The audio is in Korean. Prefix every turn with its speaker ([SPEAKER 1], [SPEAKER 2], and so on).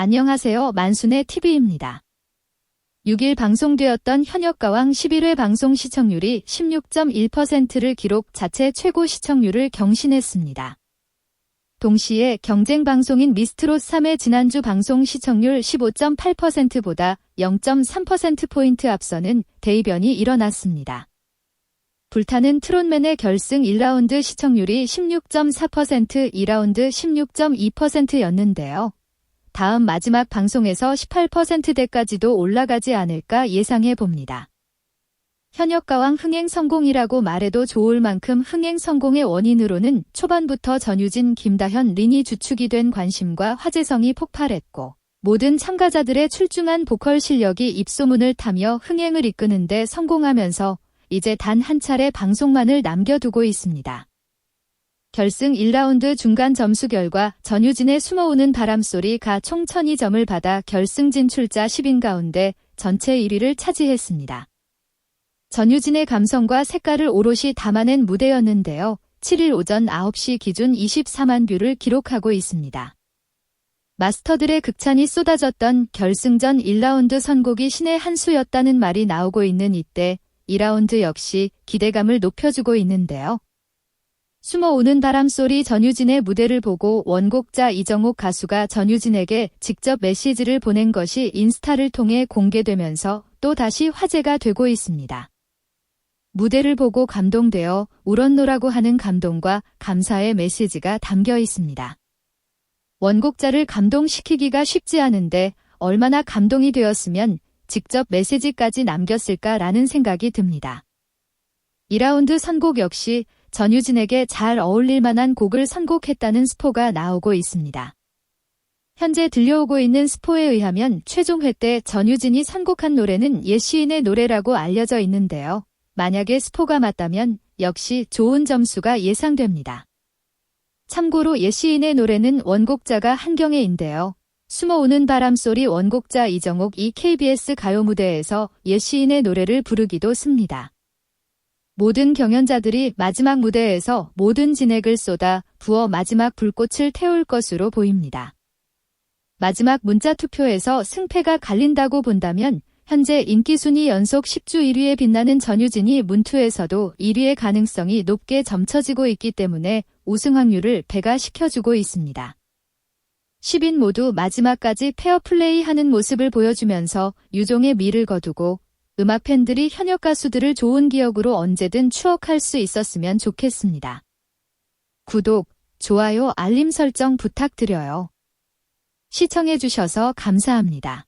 [SPEAKER 1] 안녕하세요. 만순의 TV입니다. 6일 방송되었던 현역가왕 11회 방송 시청률이 16.1%를 기록 자체 최고 시청률을 경신했습니다. 동시에 경쟁 방송인 미스트롯 3의 지난주 방송 시청률 15.8%보다 0.3%포인트 앞서는 대이변이 일어났습니다. 불타는 트롯맨의 결승 1라운드 시청률이 16.4%, 2라운드 16.2%였는데요. 다음 마지막 방송에서 18%대까지도 올라가지 않을까 예상해 봅니다. 현역가왕 흥행 성공이라고 말해도 좋을 만큼 흥행 성공의 원인으로는 초반부터 전유진, 김다현, 린이 주축이 된 관심과 화제성이 폭발했고 모든 참가자들의 출중한 보컬 실력이 입소문을 타며 흥행을 이끄는데 성공하면서 이제 단 한 차례 방송만을 남겨두고 있습니다. 결승 1라운드 중간 점수 결과 전유진의 숨어오는 바람소리가 총 1002점을 받아 결승 진출자 10인 가운데 전체 1위를 차지했습니다. 전유진의 감성과 색깔을 오롯이 담아낸 무대였는데요. 7일 오전 9시 기준 24만 뷰를 기록하고 있습니다. 마스터들의 극찬이 쏟아졌던 결승전 1라운드 선곡이 신의 한 수였다는 말이 나오고 있는 이때 2라운드 역시 기대감을 높여주고 있는데요. 숨어오는 바람소리 전유진의 무대를 보고 원곡자 이정옥 가수가 전유진에게 직접 메시지를 보낸 것이 인스타를 통해 공개되면서 또 다시 화제가 되고 있습니다. 무대를 보고 감동되어 울었노라고 하는 감동과 감사의 메시지가 담겨 있습니다. 원곡자를 감동시키기가 쉽지 않은데 얼마나 감동이 되었으면 직접 메시지까지 남겼을까라는 생각이 듭니다. 2라운드 선곡 역시 전유진에게 잘 어울릴 만한 곡을 선곡했다는 스포가 나오고 있습니다. 현재 들려오고 있는 스포에 의하면 최종 회 때 전유진이 선곡한 노래는 옛 시인의 노래라고 알려져 있는데요. 만약에 스포가 맞다면 역시 좋은 점수가 예상됩니다. 참고로 옛 시인의 노래는 원곡자가 한경애인데요. 숨어오는 바람소리 원곡자 이정옥 이 KBS 가요 무대에서 옛 시인의 노래를 부르기도 씁니다. 모든 경연자들이 마지막 무대에서 모든 진액을 쏟아 부어 마지막 불꽃을 태울 것으로 보입니다. 마지막 문자 투표에서 승패가 갈린다고 본다면 현재 인기순위 연속 10주 1위에 빛나는 전유진이 문투에서도 1위의 가능성이 높게 점쳐지고 있기 때문에 우승 확률을 배가시켜주고 있습니다. 10인 모두 마지막까지 페어플레이 하는 모습을 보여주면서 유종의 미를 거두고 음악 팬들이 현역 가수들을 좋은 기억으로 언제든 추억할 수 있었으면 좋겠습니다. 구독, 좋아요, 알림 설정 부탁드려요. 시청해주셔서 감사합니다.